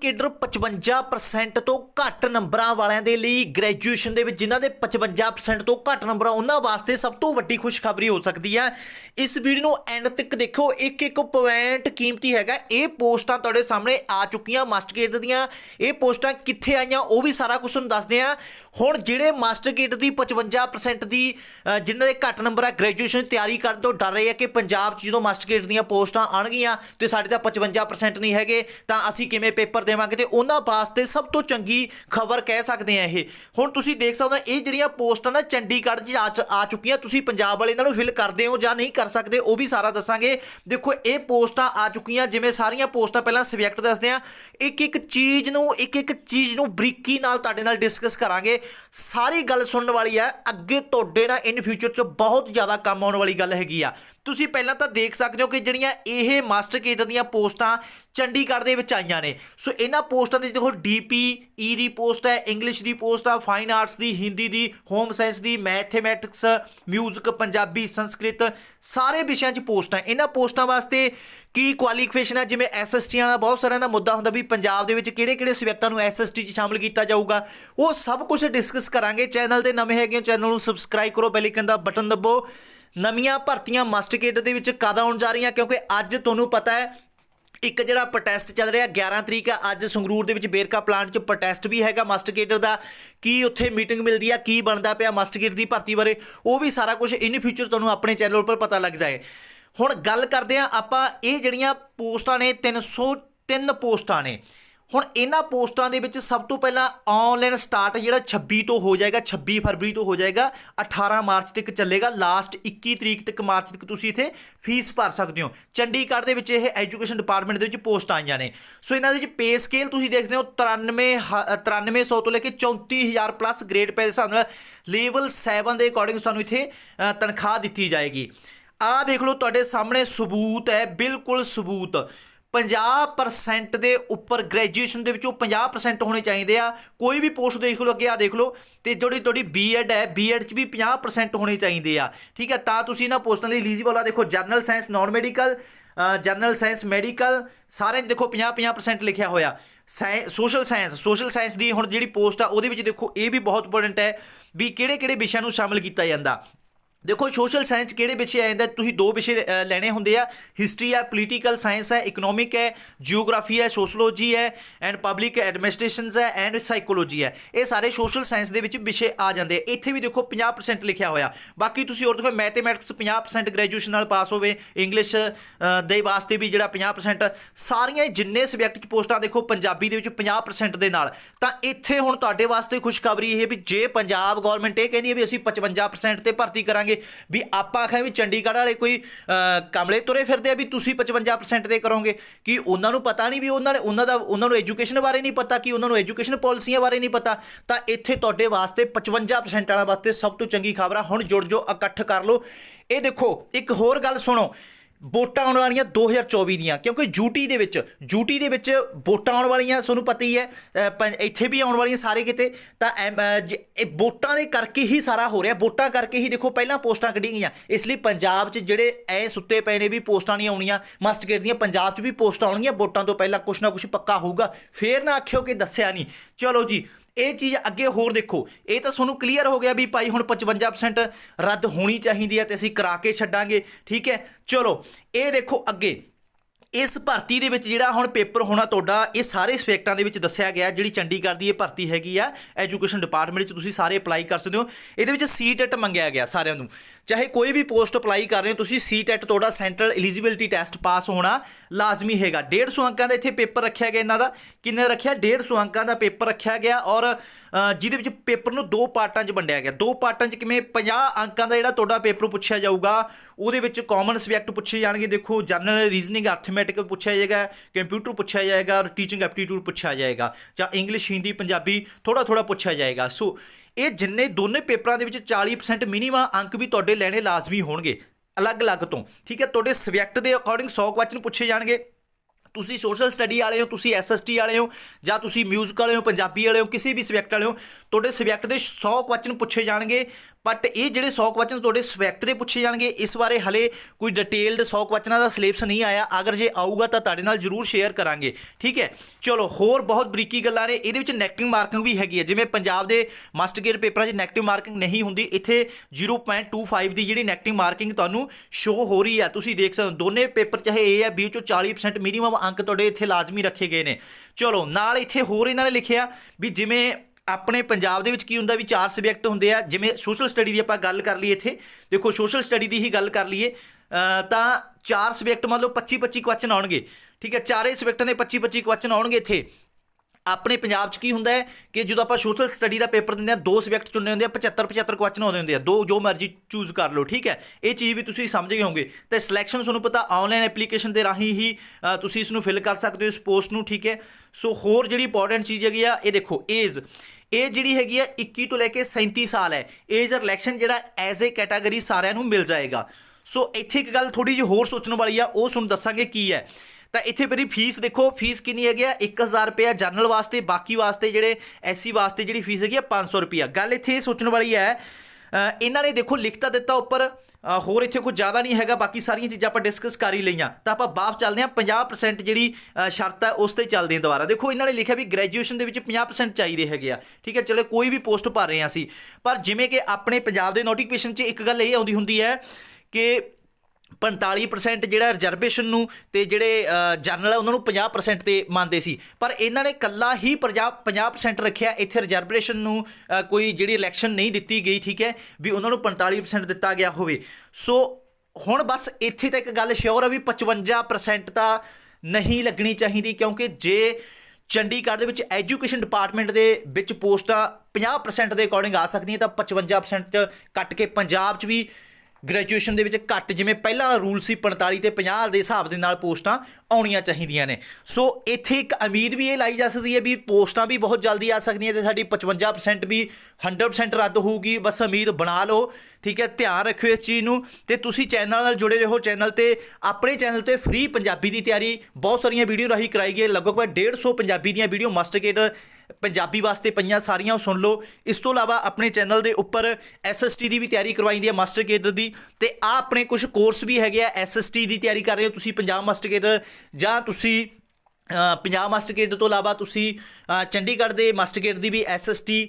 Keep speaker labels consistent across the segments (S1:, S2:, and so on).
S1: Cadre 55% ਤੋਂ ਘੱਟ ਨੰਬਰਾਂ ਵਾਲਿਆਂ ਦੇ ਲਈ ਗ੍ਰੈਜੂਏਸ਼ਨ ਦੇ ਵਿੱਚ ਜਿਨ੍ਹਾਂ ਦੇ 55% ਤੋਂ ਘੱਟ ਨੰਬਰ ਆ ਉਹਨਾਂ ਵਾਸਤੇ ਸਭ ਤੋਂ ਵੱਡੀ ਖੁਸ਼ਖਬਰੀ ਹੋ ਸਕਦੀ ਹੈ। ਇਸ ਵੀਡੀਓ ਨੂੰ ਐਂਡ ਤੱਕ ਦੇਖੋ। ਇੱਕ ਇੱਕ ਪੁਆਇੰਟ ਕੀਮਤੀ ਹੈਗਾ। ਇਹ ਪੋਸਟਾਂ ਤੁਹਾਡੇ ਸਾਹਮਣੇ ਆ ਚੁੱਕੀਆਂ ਮਾਸਟਰ ਕੇਡਰ ਦੀਆਂ। ਇਹ ਪੋਸਟਾਂ ਕਿੱਥੇ ਆਈਆਂ ਉਹ ਵੀ ਸਾਰਾ ਕੁਝ ਤੁਹਾਨੂੰ ਦੱਸਦੇ ਆ ਹੁਣ ਜਿਹੜੇ ਮਾਸਟਰ ਕੇਡਰ ਦੀ 55% ਦੀ ਅ, ਜਿਨ੍ਹਾਂ ਦੇ ਘੱਟ ਨੰਬਰ ਆ ਗ੍ਰੈਜੂਏਸ਼ਨ ਤਿਆਰੀ ਕਰਨ ਤੋਂ ਡਰ ਰਹੇ ਆ ਕਿ ਪੰਜਾਬ 'ਚ ਜਦੋਂ ਮਾਸਟਰ ਕੇਡਰ ਦੀਆਂ ਪੋਸਟਾਂ ਆਣਗੀਆਂ ਤੇ ਸਾਡੇ ਤਾਂ 55% ਨਹੀਂ ਹੈਗੇ ਤਾਂ ਅਸੀਂ ਕਿਵੇਂ ਪੇਪਰ ਦੇਵਾਂਗੇ ਤੇ ਉਹਨਾਂ ਵਾਸਤੇ ਸਭ ਤੋਂ ਚੰਗੀ ਖਬਰ ਕਹਿ ਸਕਦੇ ਆ ਇਹ। ਹੁਣ ਤੁਸੀਂ ਦੇਖ ਸਕਦੇ ਹੋ, ਇਹ ਜਿਹੜੀਆਂ ਪੋਸਟਾਂ ਨਾ ਚੰਡੀਗੜ੍ਹ 'ਚ ਆ ਚੁੱਕੀਆਂ, ਤੁਸੀਂ ਪੰਜਾਬ ਵਾਲੇ ਇਹਨਾਂ ਨੂੰ ਫਿਲ ਕਰਦੇ ਹੋ ਜਾਂ ਨਹੀਂ ਕਰ ਸਕਦੇ, ਉਹ ਵੀ ਸਾਰਾ ਦੱਸਾਂਗੇ। ਦੇਖੋ, ਇਹ ਪੋਸਟਾਂ ਆ ਚੁੱਕੀਆਂ, ਜਿਵੇਂ ਸਾਰੀਆਂ ਪੋਸਟਾਂ ਪਹਿਲਾਂ ਸਬਜੈਕਟ ਦੱਸਦੇ ਆ ਇੱਕ ਇੱਕ ਚੀਜ਼ ਨੂੰ ਇੱਕ ਇੱਕ ਚੀਜ਼ ਨੂੰ ਬਰੀਕੀ ਨਾਲ ਤੁਹਾਡੇ ਨਾਲ ਡਿਸਕਸ ਕਰਾਂਗੇ। ਸਾਰੀ ਗੱਲ ਸੁਣਨ ਵਾਲੀ ਹੈ ਅੱਗੇ ਤੁਹਾਡੇ ਨਾਲ ਇਨ ਫਿਊਚਰ 'ਚ ਬਹੁਤ ਜ਼ਿਆਦਾ ਕੰਮ ਆਉਣ ਵਾਲੀ ਗੱਲ ਹੈਗੀ ਆ। ਤੁਸੀਂ ਪਹਿਲਾਂ ਤਾਂ ਦੇਖ ਸਕਦੇ ਹੋ ਕਿ ਜਿਹੜੀਆਂ ਇਹ ਮਾਸਟਰ ਕੇਡਰ ਦੀਆਂ ਪੋਸਟਾਂ ਚੰਡੀਗੜ੍ਹ ਦੇ ਵਿੱਚ ਆਈਆਂ ਨੇ। ਸੋ ਇਹਨਾਂ ਪੋਸਟਾਂ ਦੇ ਦੇਖੋ, ਡੀਪੀ, ਈ ਦੀ ਪੋਸਟ ਹੈ, ਇੰਗਲਿਸ਼ ਦੀ ਪੋਸਟ ਆ, ਫਾਈਨ ਆਰਟਸ ਦੀ, ਹਿੰਦੀ ਦੀ, ਹੋਮ ਸਾਇੰਸ ਦੀ, ਮੈਥਮੈਟਿਕਸ ਮਿਊਜ਼ਿਕ ਪੰਜਾਬੀ, ਸੰਸਕ੍ਰਿਤ, ਸਾਰੇ ਵਿਸ਼ਿਆਂ 'ਚ ਪੋਸਟਾਂ ਇਹਨਾਂ ਪੋਸਟਾਂ ਵਾਸਤੇ ਕੀ ਕੁਆਲੀਫਿਕੇਸ਼ਨ ਹੈ ਜਿਵੇਂ ਐਸਐਸਟੀ ਵਾਲਾ ਬਹੁਤ ਸਾਰਿਆਂ ਦਾ ਮੁੱਦਾ ਹੁੰਦਾ ਵੀ ਪੰਜਾਬ ਦੇ ਵਿੱਚ ਕਿਹੜੇ-ਕਿਹੜੇ ਸਬਜੈਕਟਾਂ ਨੂੰ ਐਸਐਸਟੀ 'ਚ ਸ਼ਾਮਲ ਕੀਤਾ ਜਾਊਗਾ। ਉਹ ਸਭ ਕੁਝ ਡਿਸਕਸ ਕਰਾਂਗੇ। ਚੈਨਲ ਦੇ ਨਵੇਂ ਹੈਗੇ ਹੋ, ਚੈਨਲ ਨੂੰ ਸਬਸਕ੍ਰਾਈਬ ਕਰੋ ਬੈਲ ਆਈਕਨ ਦਾ ਬਟਨ ਦਬੋ। ਨਵੀਆਂ ਭਰਤੀਆਂ ਮਸਟ ਕੇਡਰ ਦੇ ਵਿੱਚ ਕਦ ਆਉਣ ਜਾ ਰਹੀਆਂ? ਕਿਉਂਕਿ ਅੱਜ ਤੁਹਾਨੂੰ ਪਤਾ ਹੈ, ਇੱਕ ਜਿਹੜਾ ਪ੍ਰੋਟੈਸਟ ਚੱਲ ਰਿਹਾ 11 ਤਰੀਕ ਆ ਅੱਜ ਸੰਗਰੂਰ ਦੇ ਵਿੱਚ ਬੇਰਕਾ ਪਲਾਂਟ 'ਚ ਪ੍ਰੋਟੈਸਟ ਵੀ ਹੈਗਾ ਮਾਸਟਰ ਕੇਡਰ ਦਾ। ਕੀ ਉੱਥੇ ਮੀਟਿੰਗ ਮਿਲਦੀ ਆ, ਕੀ ਬਣਦਾ ਪਿਆ ਮਾਸਟਰ ਦੀ ਭਰਤੀ ਬਾਰੇ, ਉਹ ਵੀ ਸਾਰਾ ਕੁਝ ਇਨ ਫਿਊਚਰ ਤੁਹਾਨੂੰ ਆਪਣੇ ਚੈਨਲ ਉੱਪਰ ਪਤਾ ਲੱਗ ਜਾਏ। ਹੁਣ ਗੱਲ ਕਰਦੇ ਆ ਆਪਾਂ, ਇਹ ਜਿਹੜੀਆਂ ਪੋਸਟਾਂ ਨੇ 303 ਪੋਸਟਾਂ ਨੇ ਹੁਣ ਇਹਨਾਂ ਪੋਸਟਾਂ ਦੇ ਵਿੱਚ ਸਭ ਤੋਂ ਪਹਿਲਾਂ ਆਨਲਾਈਨ ਸਟਾਰਟ ਜਿਹੜਾ 26 ਤੋਂ ਹੋ ਜਾਏਗਾ 26 ਫਰਵਰੀ ਤੋਂ ਹੋ ਜਾਏਗਾ 18 ਮਾਰਚ ਤੱਕ ਚੱਲੇਗਾ ਲਾਸਟ 21 ਤਰੀਕ ਤੱਕ ਮਾਰਚ ਤੱਕ ਤੁਸੀਂ ਇੱਥੇ ਫੀਸ ਭਰ ਸਕਦੇ ਹੋ। ਚੰਡੀਗੜ੍ਹ ਦੇ ਵਿੱਚ ਇਹ ਐਜੂਕੇਸ਼ਨ ਡਿਪਾਰਟਮੈਂਟ ਦੇ ਵਿੱਚ ਪੋਸਟ ਆਈਆਂ ਨੇ। ਸੋ ਇਹਨਾਂ ਦੇ ਵਿੱਚ ਪੇ ਸਕੇਲ ਤੁਸੀਂ ਦੇਖਦੇ ਹੋ 93 ਹ- 9300 ਤੋਂ ਲੈ ਕੇ 34000 ਪਲੱਸ ਗ੍ਰੇਡ ਪੇ ਦੇ ਹਿਸਾਬ ਨਾਲ ਲੈਵਲ 7 ਦੇ ਅਕੋਰਡਿੰਗ ਸਾਨੂੰ ਇੱਥੇ ਤਨਖਾਹ ਦਿੱਤੀ ਜਾਏਗੀ। ਆਹ ਦੇਖ ਲਓ ਤੁਹਾਡੇ ਸਾਹਮਣੇ ਸਬੂਤ ਹੈ, ਬਿਲਕੁਲ ਸਬੂਤ। 50% ਦੇ ਉੱਪਰ ਗ੍ਰੈਜੂਏਸ਼ਨ ਦੇ ਵਿੱਚੋਂ 50% ਹੋਣੇ ਚਾਹੀਦੇ ਆ। ਕੋਈ ਵੀ ਪੋਸਟ ਦੇਖ ਲਓ ਅੱਗੇ ਆ ਦੇਖ ਲਓ ਤੇ ਜਿਹੜੀ ਤੁਹਾਡੀ ਬੀਐਡ ਹੈ ਬੀਐਡ 'ਚ ਵੀ 50% ਹੋਣੇ ਚਾਹੀਦੇ ਆ। ਠੀਕ ਹੈ, ਤਾਂ ਤੁਸੀਂ ਇਹਨਾਂ ਪੋਸਟਾਂ ਲਈ ਐਲੀਜੀਬਲ ਆ। ਦੇਖੋ general science non medical general science medical ਸਾਰਿਆਂ 'ਚ ਦੇਖੋ 50 50% ਲਿਖਿਆ ਹੋਇਆ। ਸੋਸ਼ਲ ਸਾਇੰਸ ਸੋਸ਼ਲ ਸਾਇੰਸ ਦੀ ਹੁਣ ਜਿਹੜੀ ਪੋਸਟ ਆ, ਉਹਦੇ ਵਿੱਚ ਦੇਖੋ, ਇਹ ਵੀ ਬਹੁਤ ਇੰਪੋਰਟੈਂਟ ਹੈ ਵੀ ਕਿਹੜੇ ਕਿਹੜੇ ਵਿਸ਼ਿਆਂ ਨੂੰ ਸ਼ਾਮਿਲ ਕੀਤਾ ਜਾਂਦਾ। ਦੇਖੋ ਸੋਸ਼ਲ ਸਾਇੰਸ ਕਿਹੜੇ ਵਿਸ਼ੇ ਆ? ਜਾਂਦਾ ਤੁਸੀਂ ਦੋ ਵਿਸ਼ੇ ਲੈਣੇ ਹੁੰਦੇ ਆ। ਹਿਸਟਰੀ ਹੈ ਪੋਲੀਟੀਕਲ ਸਾਇੰਸ ਹੈ ਇਕਨੋਮਿਕ ਹੈ ਜੀਓਗ੍ਰਾਫੀ ਹੈ ਸੋਸ਼ਲੋਜੀ ਹੈ ਐਂਡ ਪਬਲਿਕ ਐਡਮਿਨਿਸਟ੍ਰੇਸ਼ਨਸ ਹੈ ਐਂਡ ਸਾਈਕੋਲੋਜੀ ਹੈ ਇਹ ਸਾਰੇ ਸੋਸ਼ਲ ਸਾਇੰਸ ਦੇ ਵਿੱਚ ਵਿਸ਼ੇ ਆ ਜਾਂਦੇ ਆ। ਇੱਥੇ ਵੀ ਦੇਖੋ 50% ਲਿਖਿਆ ਹੋਇਆ। ਬਾਕੀ ਤੁਸੀਂ ਹੋਰ ਦੇਖੋ ਮੈਥਮੈਟਿਕਸ 50% ਗ੍ਰੈਜੂਏਸ਼ਨ ਨਾਲ ਪਾਸ ਹੋਵੇ ਇੰਗਲਿਸ਼ ਦੇ ਵਾਸਤੇ ਵੀ ਜਿਹੜਾ 50% ਸਾਰੀਆਂ ਜਿੰਨੇ ਸਬਜੈਕਟ 'ਚ ਪੋਸਟਾਂ ਦੇਖੋ, ਪੰਜਾਬੀ ਦੇ ਵਿੱਚ 50% ਦੇ ਨਾਲ। ਤਾਂ ਇੱਥੇ ਹੁਣ ਤੁਹਾਡੇ ਵਾਸਤੇ ਖੁਸ਼ਖਬਰੀ ਇਹ ਵੀ ਜੇ ਪੰਜਾਬ ਗਵਰਨਮੈਂਟ ਇਹ ਕਹਿੰਦੀ ਹੈ ਵੀ ਅਸੀਂ 55% ਤੇ ਭਰਤੀ ਕਰਾਂਗੇ ਵੀ ਆਪਾਂ ਆਖਾਂ ਵੀ ਚੰਡੀਗੜ੍ਹ ਵਾਲੇ ਕੋਈ ਕਮਲੇ ਤੁਰੇ ਫਿਰਦੇ ਆ ਵੀ ਤੁਸੀਂ 55% ਦੇ ਕਰੋਗੇ। ਕਿ ਉਹਨਾਂ ਨੂੰ ਪਤਾ ਨਹੀਂ ਵੀ ਉਹਨਾਂ ਨੇ, ਉਹਨਾਂ ਦਾ, ਉਹਨਾਂ ਨੂੰ ਐਜੂਕੇਸ਼ਨ ਬਾਰੇ ਨਹੀਂ ਪਤਾ, ਕਿ ਉਹਨਾਂ ਨੂੰ ਐਜੂਕੇਸ਼ਨ ਪਾਲਿਸੀਆਂ ਬਾਰੇ ਨਹੀਂ ਪਤਾ? ਤਾਂ ਇੱਥੇ ਤੁਹਾਡੇ ਵਾਸਤੇ 55% ਵਾਲਾ ਵਾਸਤੇ ਸਭ ਤੋਂ ਚੰਗੀ ਖਬਰ ਆ ਹੁਣ ਜੁੜ ਜੋ ਇਕੱਠ ਕਰ ਲਓ। ਇਹ ਦੇਖੋ, ਇੱਕ ਹੋਰ ਗੱਲ ਸੁਣੋ। ਵੋਟਾਂ ਆਉਣ ਵਾਲੀਆਂ 2024 ਦੀਆਂ ਕਿਉਂਕਿ ਯੂਟੀ ਦੇ ਵਿੱਚ ਯੂਟੀ ਦੇ ਵਿੱਚ ਵੋਟਾਂ ਆਉਣ ਵਾਲੀਆਂ ਤੁਹਾਨੂੰ ਪਤਾ ਹੀ ਹੈ ਅ, ਇੱਥੇ ਵੀ ਆਉਣ ਵਾਲੀਆਂ ਸਾਰੇ ਕਿਤੇ ਤਾਂ ਐਮ- ਜ- ਇਹ ਵੋਟਾਂ ਦੇ ਕਰਕੇ ਹੀ ਸਾਰਾ ਹੋ ਰਿਹਾ ਵੋਟਾਂ ਕਰਕੇ ਹੀ ਦੇਖੋ ਪਹਿਲਾਂ ਪੋਸਟਾਂ ਕੱਢੀਆਂ ਗਈਆਂ ਇਸ ਲਈ ਪੰਜਾਬ 'ਚ ਜਿਹੜੇ ਐ ਸੁੱਤੇ ਪਏ ਨੇ ਵੀ ਪੋਸਟਾਂ ਨਹੀਂ ਆਉਣੀਆਂ ਮਸਟ ਗੇਟ ਦੀਆਂ ਪੰਜਾਬ 'ਚ ਵੀ ਪੋਸਟਾਂ ਆਉਣਗੀਆਂ ਵੋਟਾਂ ਤੋਂ ਪਹਿਲਾਂ ਕੁਛ ਨਾ ਕੁਛ ਪੱਕਾ ਹੋਊਗਾ ਫੇਰ ਨਾ ਆਖਿਓ ਕਿ ਦੱਸਿਆ ਨਹੀਂ। ਚਲੋ ਜੀ ਇਹ ਚੀਜ਼ ਅੱਗੇ ਹੋਰ ਦੇਖੋ। ਇਹ ਤਾਂ ਤੁਹਾਨੂੰ ਕਲੀਅਰ ਹੋ ਗਿਆ ਵੀ ਭਾਈ ਹੁਣ 55% ਰੱਦ ਹੋਣੀ ਚਾਹੀਦੀ ਹੈ ਤੇ ਅਸੀਂ ਕਰਾ ਕੇ ਛੱਡਾਂਗੇ। ਠੀਕ ਹੈ? ਚਲੋ, ਇਹ ਦੇਖੋ ਅੱਗੇ। ਇਸ ਭਰਤੀ ਦੇ ਵਿੱਚ ਜਿਹੜਾ ਹੁਣ ਪੇਪਰ ਹੋਣਾ ਤੁਹਾਡਾ, ਇਹ ਸਾਰੇ ਸਬਜੈਕਟਾਂ ਦੇ ਵਿੱਚ ਦੱਸਿਆ ਗਿਆ, ਜਿਹੜੀ ਚੰਡੀਗੜ੍ਹ ਦੀ ਇਹ ਭਰਤੀ ਹੈਗੀ ਆ, ਐਜੂਕੇਸ਼ਨ ਡਿਪਾਰਟਮੈਂਟ ਵਿੱਚ ਤੁਸੀਂ ਸਾਰੇ ਅਪਲਾਈ ਕਰ ਸਕਦੇ ਹੋ। ਇਹਦੇ ਵਿੱਚ ਸੀਟੈਟ ਮੰਗਿਆ ਗਿਆ ਸਾਰਿਆਂ ਨੂੰ। ਚਾਹੇ ਕੋਈ ਵੀ ਪੋਸਟ ਅਪਲਾਈ ਕਰ ਰਹੇ ਹੋ, ਤੁਸੀਂ ਸੀਟੈਟ ਤੁਹਾਡਾ ਸੈਂਟਰਲ ਐਲੀਜੀਬਿਲਟੀ ਟੈਸਟ ਪਾਸ ਹੋਣਾ ਲਾਜ਼ਮੀ ਹੈਗਾ। 150 ਅੰਕਾਂ ਦਾ ਇੱਥੇ ਪੇਪਰ ਰੱਖਿਆ ਗਿਆ ਇਹਨਾਂ ਦਾ। ਕਿੰਨੇ ਰੱਖਿਆ? 150 ਅੰਕਾਂ ਦਾ ਪੇਪਰ ਰੱਖਿਆ ਗਿਆ ਔਰ ਜਿਹਦੇ ਵਿੱਚ ਪੇਪਰ ਨੂੰ ਦੋ ਪਾਰਟਾਂ 'ਚ ਵੰਡਿਆ ਗਿਆ। ਦੋ ਪਾਰਟਾਂ 'ਚ ਕਿਵੇਂ 50 ਅੰਕਾਂ ਦਾ ਜਿਹੜਾ ਤੁਹਾਡਾ ਪੇਪਰ ਪੁੱਛਿਆ ਜਾਊਗਾ, ਉਹਦੇ ਵਿੱਚ ਕਾਮਨ ਸਬਜੈਕਟ ਪੁੱਛੇ ਜਾਣਗੇ। ਦੇਖੋ ਜਨਰਲ ਰੀਜ਼ਨਿੰਗ ਅਰਥਮੈਟਿਕ ਪੁੱਛਿਆ ਜਾਏਗਾ ਕੰਪਿਊਟਰ ਪੁੱਛਿਆ ਜਾਏਗਾ ਔਰ ਟੀਚਿੰਗ ਐਪਟੀਟਿਊਡ ਪੁੱਛਿਆ ਜਾਏਗਾ ਜਾਂ ਇੰਗਲਿਸ਼ ਹਿੰਦੀ ਪੰਜਾਬੀ ਥੋੜਾ ਥੋੜਾ ਪੁੱਛਿਆ ਜਾਏਗਾ। ਸੋ ਇਹ ਜਿੰਨੇ ਦੋਨੇ ਪੇਪਰਾਂ ਦੇ ਵਿੱਚ 40% ਮਿਨੀਮਮ ਅੰਕ ਵੀ ਤੁਹਾਡੇ ਲੈਣੇ ਲਾਜ਼ਮੀ ਹੋਣਗੇ, ਅਲੱਗ-ਅਲੱਗ ਤੋਂ। ਠੀਕ ਹੈ, ਤੁਹਾਡੇ ਸਬਜੈਕਟ ਦੇ ਅਕੋਰਡਿੰਗ 100 ਕੁਐਸਚਨ ਪੁੱਛੇ ਜਾਣਗੇ। ਤੁਸੀਂ ਸੋਸ਼ਲ ਸਟੱਡੀ ਵਾਲੇ ਹੋ, ਤੁਸੀਂ ਐਸਐਸਟੀ ਵਾਲੇ ਹੋ, ਜਾਂ ਤੁਸੀਂ ਮਿਊਜ਼ਿਕ ਵਾਲੇ ਹੋ, ਪੰਜਾਬੀ ਵਾਲੇ ਹੋ, ਕਿਸੇ ਵੀ ਸਬਜੈਕਟ ਵਾਲੇ ਹੋ, ਤੁਹਾਡੇ ਸਬਜੈਕਟ ਦੇ 100 ਕੁਐਸਚਨ ਪੁੱਛੇ ਜਾਣਗੇ। ਬਟ ਇਹ ਜਿਹੜੇ 100 ਕੁਐਸਚਨ ਤੁਹਾਡੇ ਸਬਜੈਕਟ ਦੇ ਪੁੱਛੇ ਜਾਣਗੇ, ਇਸ ਬਾਰੇ ਹਲੇ ਕੋਈ ਡਿਟੇਲਡ 100 ਕੁਐਸਚਨਾਂ ਦਾ ਸਿਲੇਬਸ ਨਹੀਂ ਆਇਆ। ਅਗਰ ਜੇ ਆਊਗਾ ਤਾਂ ਤੁਹਾਡੇ ਨਾਲ ਜਰੂਰ ਸ਼ੇਅਰ ਕਰਾਂਗੇ। ਠੀਕ ਹੈ? ਚਲੋ, ਹੋਰ ਬਹੁਤ ਬਰੀਕੀ ਗੱਲਾਂ ਨੇ। ਇਹਦੇ ਵਿੱਚ ਨੈਗੇਟਿਵ ਮਾਰਕਿੰਗ ਵੀ ਹੈਗੀ ਹੈ। ਜਿਵੇਂ ਪੰਜਾਬ ਦੇ ਮਾਸਟਰ ਗੇਅਰ ਪੇਪਰਾਂ 'ਚ ਨੈਗੇਟਿਵ ਮਾਰਕਿੰਗ ਨਹੀਂ ਹੁੰਦੀ, ਇੱਥੇ 0.25 ਦੀ ਜਿਹੜੀ ਨੈਗੇਟਿਵ ਮਾਰਕਿੰਗ ਤੁਹਾਨੂੰ ਸ਼ੋ ਹੋ ਰਹੀ ਹੈ ਤੁਸੀਂ ਦੇਖ ਸਕਦੇ ਹੋ, ਦੋਨੇ ਪੇਪਰ ਚਾਹੇ ਇਹ ਹੈ B ਚੋਂ 40% ਮਿਨੀਮਮ ਅੰਕ ਤੁਹਾਡੇ ਇੱਥੇ ਲਾਜ਼ਮੀ ਰੱਖੇ ਗਏ ਨੇ। ਚਲੋ, ਨਾਲ ਇੱਥੇ ਹੋਰ ਇਹਨਾਂ ਨੇ ਲਿਖਿਆ ਵੀ ਜਿਵੇਂ ਆਪਣੇ ਪੰਜਾਬ ਦੇ ਵਿੱਚ ਕੀ ਹੁੰਦਾ ਵੀ ਚਾਰ ਸਬਜੈਕਟ ਹੁੰਦੇ ਆ, ਜਿਵੇਂ ਸੋਸ਼ਲ ਸਟੱਡੀ ਦੀ ਆਪਾਂ ਗੱਲ ਕਰ ਲਈਏ ਇੱਥੇ। ਦੇਖੋ ਸੋਸ਼ਲ ਸਟੱਡੀ ਦੀ ਹੀ ਗੱਲ ਕਰ ਲਈਏ ਤਾਂ ਚਾਰ ਸਬਜੈਕਟ ਮੰਨ ਲਓ 25 25 ਕੁਐਸਚਨ ਆਉਣਗੇ। ਠੀਕ ਹੈ, ਚਾਰੇ ਸਬਜੈਕਟਾਂ ਦੇ 25 25 ਕੁਐਸਚਨ ਆਉਣਗੇ ਇੱਥੇ। ਆਪਣੇ ਪੰਜਾਬ 'ਚ ਕੀ ਹੁੰਦਾ ਹੈ ਕਿ ਜਦੋਂ ਆਪਾਂ ਸੋਸ਼ਲ ਸਟੱਡੀ ਦਾ ਪੇਪਰ ਦਿੰਦੇ ਆ ਦੋ ਸਬਜੈਕਟ ਚੁਣਨੇ ਹੁੰਦੇ ਆ 75 75 ਕੁਐਸਚਨ ਆਉਂਦੇ ਹੁੰਦੇ ਆ। ਦੋ, ਜੋ ਮਰਜ਼ੀ ਚੂਜ਼ ਕਰ ਲਓ, ਠੀਕ ਹੈ? ਇਹ ਚੀਜ਼ ਵੀ ਤੁਸੀਂ ਸਮਝ ਗਏ ਹੋਵੋਗੇ। ਤੇ ਸਿਲੈਕਸ਼ਨ ਤੁਹਾਨੂੰ ਪਤਾ ਆਨਲਾਈਨ ਐਪਲੀਕੇਸ਼ਨ ਦੇ ਰਾਹੀਂ ਹੀ ਤੁਸੀਂ ਇਸ ਨੂੰ ਫਿਲ ਕਰ ਸਕਦੇ ਹੋ, ਇਸ ਪੋਸਟ ਨੂੰ, ਠੀਕ ਹੈ? ਸੋ ਹੋਰ ਜਿਹੜੀ ਇੰਪੋਰਟੈਂਟ ਚੀਜ਼ ਹੈਗੀ ਆ, ਇਹ ਦੇਖੋ ਏਜ ਇਹ ਜਿਹੜੀ ਹੈਗੀ ਆ 21 ਤੋਂ ਲੈ ਕੇ 37 ਸਾਲ ਹੈ। ਏਜ ਰਿਲੈਕਸ਼ਨ ਜਿਹੜਾ ਐਜ਼ ਅ ਕੈਟਾਗਰੀ ਸਾਰਿਆਂ ਨੂੰ ਮਿਲ ਜਾਏਗਾ। ਸੋ ਇੱਥੇ ਇੱਕ ਗੱਲ ਥੋੜੀ ਜਿਹੀ ਹੋਰ ਸੋਚਣ ਵਾਲੀ ਆ, ਉਹ ਤੁਹਾਨੂੰ ਦੱਸਾਂਗੇ ਕੀ ਹੈ। ਤਾਂ ਇੱਥੇ ਮੇਰੀ ਫੀਸ ਦੇਖੋ ਫੀਸ ਕਿੰਨੀ ਹੈਗੀ ਆ? 1000 ਰੁਪਏ ਜਨਰਲ ਵਾਸਤੇ, ਬਾਕੀ ਵਾਸਤੇ ਜਿਹੜੇ ਐਸਸੀ ਵਾਸਤੇ ਜਿਹੜੀ ਫੀਸ ਹੈਗੀ ਆ 500 ਰੁਪਏ ਗੱਲ ਇੱਥੇ ਇਹ ਸੋਚਣ ਵਾਲੀ ਹੈ ਇਹਨਾਂ ਨੇ ਦੇਖੋ ਲਿਖਤਾ ਦਿੱਤਾ ਉੱਪਰ ਹੋਰ ਇੱਥੇ ਕੁਝ ਜ਼ਿਆਦਾ ਨਹੀਂ ਹੈਗਾ, ਬਾਕੀ ਸਾਰੀਆਂ ਚੀਜ਼ਾਂ ਆਪਾਂ ਡਿਸਕਸ ਕਰ ਹੀ ਲਈਆਂ। ਤਾਂ ਆਪਾਂ ਵਾਪਸ ਚੱਲਦੇ ਹਾਂ 50% ਜਿਹੜੀ ਸ਼ਰਤ ਹੈ, ਉਸ ਤੇ ਚੱਲਦੇ ਹਾਂ ਦੁਬਾਰਾ। ਦੇਖੋ, ਇਹਨਾਂ ਨੇ ਲਿਖਿਆ ਵੀ ਗ੍ਰੈਜੂਏਸ਼ਨ ਦੇ ਵਿੱਚ 50% ਚਾਹੀਦੇ ਹੈਗੇ ਆ। ਠੀਕ ਹੈ, ਚਲੋ, ਕੋਈ ਵੀ ਪੋਸਟ ਭਰ ਰਹੇ ਹਾਂ ਅਸੀਂ। ਪਰ ਜਿਵੇਂ ਕਿ ਆਪਣੇ ਪੰਜਾਬ ਦੇ ਨੋਟੀਫਿਕੇਸ਼ਨ 'ਚ ਇੱਕ ਗੱਲ ਇਹ ਆਉਂਦੀ ਹੁੰਦੀ ਹੈ ਕਿ 45% ਜਿਹੜਾ ਰਿਜ਼ਰਵੇਸ਼ਨ ਨੂੰ ਤੇ ਜਿਹੜੇ ਜਨਰਲ ਆ, ਉਹਨਾਂ ਨੂੰ 50% ਤੇ ਮੰਨਦੇ ਸੀ। ਪਰ ਇਹਨਾਂ ਨੇ ਕੱਲਾ ਹੀ 50 50% ਰੱਖਿਆ। ਇੱਥੇ ਰਿਜ਼ਰਵੇਸ਼ਨ ਨੂੰ ਕੋਈ ਜਿਹੜੀ ਇਲੈਕਸ਼ਨ ਨਹੀਂ ਦਿੱਤੀ ਗਈ, ਠੀਕ ਹੈ, ਵੀ ਉਹਨਾਂ ਨੂੰ 45% ਦਿੱਤਾ ਗਿਆ ਹੋਵੇ। ਸੋ ਹੁਣ ਬਸ ਇੱਥੇ ਤਾਂ ਇੱਕ ਗੱਲ ਸ਼ੋਰ ਆ ਵੀ 55% ਤਾਂ ਨਹੀਂ ਲੱਗਣੀ ਚਾਹੀਦੀ, ਕਿਉਂਕਿ ਜੇ ਚੰਡੀਗੜ੍ਹ ਦੇ ਵਿੱਚ ਐਜੂਕੇਸ਼ਨ ਡਿਪਾਰਟਮੈਂਟ ਦੇ ਵਿੱਚ ਪੋਸਟਾਂ 50% ਦੇ ਅਕੋਰਡਿੰਗ ਆ ਸਕਦੀਆਂ, ਤਾਂ 55% ਚ ਕੱਟ ਕੇ ਪੰਜਾਬ 'ਚ ਵੀ ਗ੍ਰੈਜੂਏਸ਼ਨ ਦੇ ਵਿੱਚ ਘੱਟ ਜਿਵੇਂ ਪਹਿਲਾਂ ਰੂਲ ਸੀ 45 ਤੇ 50 ਦੇ ਹਿਸਾਬ ਦੇ ਨਾਲ ਪੋਸਟਾਂ ਆਉਣੀਆਂ ਚਾਹੀਦੀਆਂ ਨੇ। ਸੋ ਇੱਥੇ ਇੱਕ ਉਮੀਦ ਵੀ ਇਹ ਲਾਈ ਜਾ ਸਕਦੀ ਹੈ ਵੀ ਪੋਸਟਾਂ ਵੀ ਬਹੁਤ ਜਲਦੀ ਆ ਸਕਦੀਆਂ ਤੇ ਸਾਡੀ 55% ਵੀ 100% ਰੱਦ ਹੋਊਗੀ। ਬਸ ਉਮੀਦ ਬਣਾ ਲਓ, ਠੀਕ ਹੈ, ਧਿਆਨ ਰੱਖਿਓ ਇਸ ਚੀਜ਼ ਨੂੰ। ਤੇ ਤੁਸੀਂ ਚੈਨਲ ਨਾਲ ਜੁੜੇ ਰਹੋ, ਚੈਨਲ ਤੇ, ਆਪਣੇ ਚੈਨਲ ਤੇ ਫ੍ਰੀ ਪੰਜਾਬੀ ਦੀ ਤਿਆਰੀ। ਬਹੁਤ ਸਾਰੀਆਂ ਵੀਡੀਓ ਰਾਹੀਂ ਕਰਾਈ ਗਈ ਹੈ। ਲਗਭਗ 150 ਪੰਜਾਬੀ ਦੀਆਂ ਵੀਡੀਓ ਮਾਸਟਰ ਮਾਸਟਰਕੇਟਰ ਪੰਜਾਬੀ ਵਾਸਤੇ ਪਈਆਂ, ਸਾਰੀਆਂ ਉਹ ਸੁਣ ਲਓ। ਇਸ ਤੋਂ ਇਲਾਵਾ ਆਪਣੇ ਚੈਨਲ ਦੇ ਉੱਪਰ ਐਸਐਸਟੀ ਦੀ ਵੀ ਤਿਆਰੀ ਕਰਵਾਈਦੀ ਹੈ ਮਾਸਟਰਕੇਟਰ ਦੀ। ਤੇ ਆ ਆਪਣੇ ਕੁਝ ਕੋਰਸ ਵੀ ਹੈਗੇ ਆ ਐਸਐਸਟੀ ਦੀ ਤਿਆਰੀ ਕਰ ਰਹੇ ਹੋ ਤੁਸੀਂ ਪੰਜਾਬ ਮਾਸਟਰ ਮਾਸਟਰਕੇਟਰ ਜਾਂ ਤੁਸੀਂ ਪੰਜਾਬ ਮਾਸਟਰ ਮਾਸਟਰਕੇਟ ਤੋਂ ਇਲਾਵਾ ਤੁਸੀਂ ਚੰਡੀਗੜ੍ਹ ਦੇ ਮਾਸਟਰ ਮਾਸਟਰਕੇਟ ਦੀ ਵੀ ਐਸਐਸਟੀ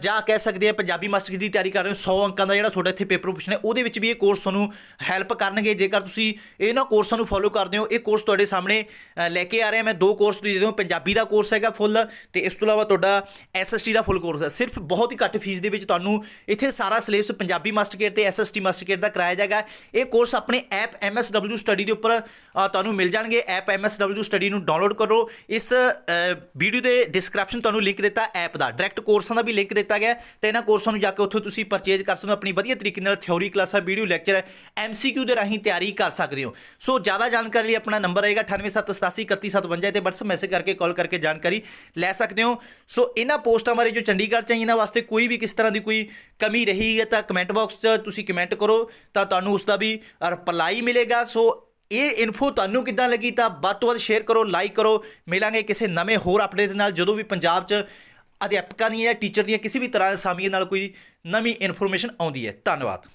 S1: ਜਾਂ ਕਹਿ ਸਕਦੇ ਆ ਪੰਜਾਬੀ ਮਾਸਟਰ ਮਾਸਟਰਕੇਟ ਦੀ ਤਿਆਰੀ ਕਰ ਰਹੇ ਹੋ 100 ਅੰਕਾਂ ਦਾ ਜਿਹੜਾ ਤੁਹਾਡਾ ਇੱਥੇ ਪੇਪਰ ਪੁੱਛਣਾ ਉਹਦੇ ਵਿੱਚ ਵੀ ਇਹ ਕੋਰਸ ਤੁਹਾਨੂੰ ਹੈਲਪ ਕਰਨਗੇ। ਜੇਕਰ ਤੁਸੀਂ ਇਹਨਾਂ ਕੋਰਸਾਂ ਨੂੰ ਫੋਲੋ ਕਰਦੇ ਹੋ, ਇਹ ਕੋਰਸ ਤੁਹਾਡੇ ਸਾਹਮਣੇ ਲੈ ਕੇ ਆ ਰਿਹਾ। ਮੈਂ ਦੋ ਕੋਰਸ ਦੇ ਦਿਓ ਪੰਜਾਬੀ ਦਾ ਕੋਰਸ ਹੈਗਾ ਫੁੱਲ ਤੇ ਇਸ ਤੋਂ ਇਲਾਵਾ ਤੁਹਾਡਾ ਐਸਐਸਟੀ ਦਾ ਫੁੱਲ ਕੋਰਸ ਹੈ। ਸਿਰਫ ਬਹੁਤ ਹੀ ਘੱਟ ਫੀਸ ਦੇ ਵਿੱਚ ਤੁਹਾਨੂੰ ਇੱਥੇ ਸਾਰਾ ਸਿਲੇਬਸ ਪੰਜਾਬੀ ਮਾਸਟਰ ਮਾਸਟਰਕੇਟ ਤੇ ਐਸਐਸਟੀ ਮਾਸਟਰਕੇਟ ਦਾ ਕਰਾਇਆ ਜਾਏਗਾ। ਇਹ ਕੋਰਸ ਆਪਣੇ ਐਪ MSW ਸਟੱਡੀ ਦੇ ਉੱਪਰ ਤੁਹਾਨੂੰ ਮਿਲ ਜਾਣਗੇ। ਐਪ MSW ਸਟੱਡੀ ਨੂੰ ਡਾਊਨਲੋਡ ਕਰੋ। ਇਸ ਵੀਡੀਓ ਦੇ ਡਿਸਕ੍ਰਿਪਸ਼ਨ ਤੁਹਾਨੂੰ ਲਿੰਕ ਦਿੱਤਾ ਐਪ ਦਾ। ਡਾਇਰੈਕਟ ਕੋਰਸਾਂ ਦਾ ਵੀ ਲਿੰਕ ਦਿੱਤਾ ਗਿਆ। ਤੇ ਇਹਨਾਂ ਕੋਰਸਾਂ ਨੂੰ ਜਾ ਕੇ ਉੱਥੋਂ ਤੁਸੀਂ ਪਰਚੇਜ ਕਰ ਸਕਦੇ ਹੋ। ਆਪਣੀ ਵਧੀਆ ਤਰੀਕੇ ਨਾਲ ਥਿਉਰੀ ਕਲਾਸਾਂ ਵੀਡੀਓ ਲੈਕਚਰ MCQ ਦੇ ਰਾਹੀਂ ਤਿਆਰੀ ਕਰ ਸਕਦੇ ਹੋ। ਸੋ ਜ਼ਿਆਦਾ ਜਾਣਕਾਰੀ ਲਈ ਆਪਣਾ ਨੰਬਰ ਆਏਗਾ 9878831752 ਤੇ WhatsApp ਮੈਸੇਜ ਕਰਕੇ ਕਾਲ ਕਰਕੇ ਜਾਣਕਾਰੀ ਲੈ ਸਕਦੇ ਹੋ। ਸੋ ਇਹਨਾਂ ਪੋਸਟਾਂ ਬਾਰੇ ਜੋ ਚੰਡੀਗੜ੍ਹ ਚ ਇਹਨਾਂ ਵਾਸਤੇ ਕੋਈ ਵੀ ਕਿਸ ਤਰ੍ਹਾਂ ਦੀ ਕੋਈ ਕਮੀ ਰਹੀ ਹੈ ਤਾਂ ਕਮੈਂਟ ਬਾਕਸ 'ਚ ਤੁਸੀਂ ਕਮੈਂਟ ਕਰੋ ਤਾਂ ਤੁਹਾਨੂੰ ਉਸ ਦਾ ਵੀ ਰਿਪਲਾਈ ਮਿਲੇਗਾ। ਸੋ ਇਹ ਇਨਫੋ ਤੁਹਾਨੂੰ ਕਿੱਦਾਂ ਲੱਗੀ ਤਾਂ ਵੱਧ ਤੋਂ ਵੱਧ ਸ਼ੇਅਰ ਕਰੋ ਲਾਈਕ ਕਰੋ। ਮਿਲਾਂਗੇ ਕਿਸੇ ਨਵੇਂ ਹੋਰ ਅਪਡੇਟ ਦੇ ਨਾਲ। ਜਦੋਂ ਵੀ ਪੰਜਾਬ 'ਚ ਅਧਿਆਪਕਾਂ ਦੀਆਂ ਜਾਂ ਟੀਚਰ ਦੀਆਂ ਕਿਸੇ ਵੀ ਤਰ੍ਹਾਂ ਦੇ ਸਾਮੀਆਂ ਨਾਲ ਕੋਈ ਨਵੀਂ ਇਨਫੋਰਮੇਸ਼ਨ ਆਉਂਦੀ ਹੈ। ਧੰਨਵਾਦ।